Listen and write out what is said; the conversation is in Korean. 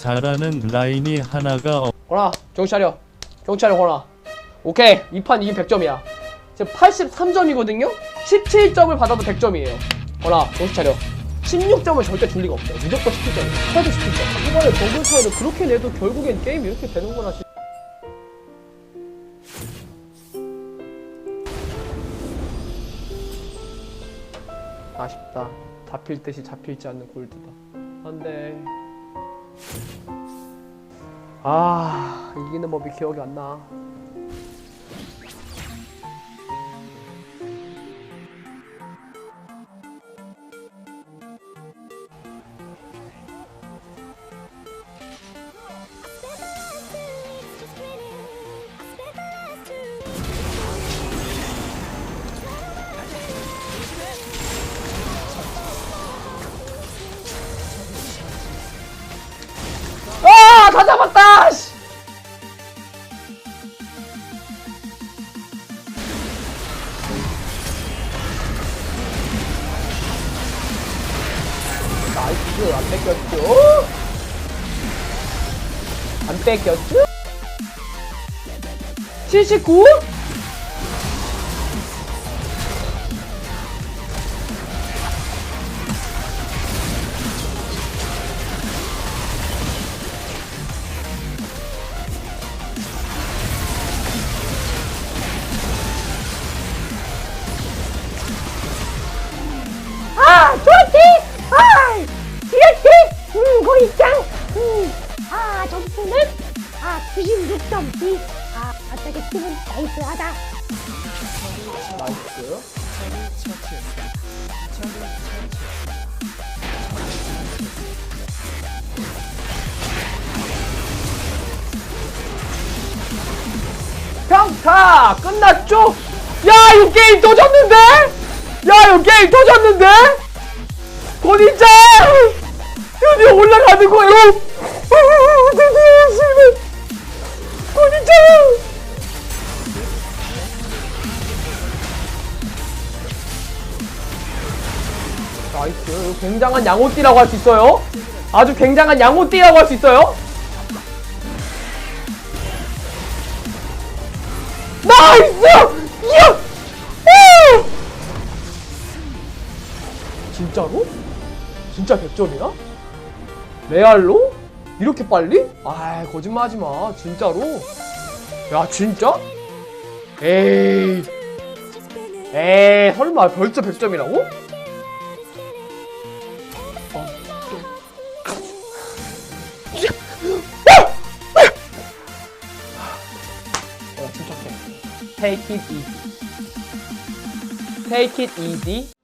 잘하는 라인이 하나가 없... 호나 정신 차려. 정신 차려 호나 오케이 이 판 이긴 100점이야. 지금 83점이거든요? 17점을 받아도 100점이에요. 호나 정신 차려. 16점은 절대 줄 리가 없어요. 무조건 17점 최대 17점. 이번에 정글 차이를 그렇게 내도 결국엔 게임이 이렇게 되는구나 씨. 아쉽다. 잡힐 듯이 잡힐지 않는 골드다. 안돼 아 이기는 법이 기억이 안 나. 잡았다. 씨. 나이스, 안 뺏겼죠? 안 뺏겼죠? 79? 점수는? 아, 96점씩. 아, 어떻게 기분 나이스하다. 나이스. 평타 끝났죠? 야, 이 게임 또 졌는데? 야, 이 게임 또 졌는데? 고니짱! 드디어 올라가는 거예요! 나이스. 굉장한 양호띠라고 할 수 있어요. 아주 굉장한 양호띠라고 할 수 있어요. 나이스! 이야! 오! 진짜로? 진짜 100점이야? 레알로? 이렇게 빨리? 아, 거짓말하지 마. 진짜로? 야, 진짜? 에이. 에이, 설마 벌써 100점이라고? 어, 침착해. Take it easy. Take it easy.